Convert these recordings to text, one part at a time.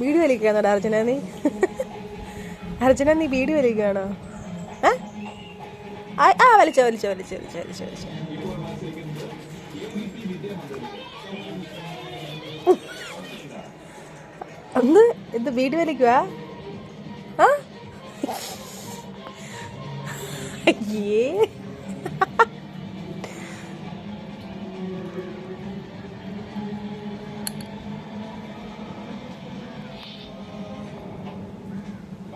വീട് വലിക്കുകയാണോ അർജുന നീ? അർജുന നീ വീട് വലിക്കുകയാണോ? ആ വലിച്ചോ വലിച്ചോ വലിച്ചോ വലിച്ചോ വലിച്ചോ വലിച്ചോ. ഒന്ന് ഇത് വീട് വലിക്കുക ആ? അയ്യേ.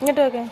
ഇങ്ങോട്ട് വെക്കേ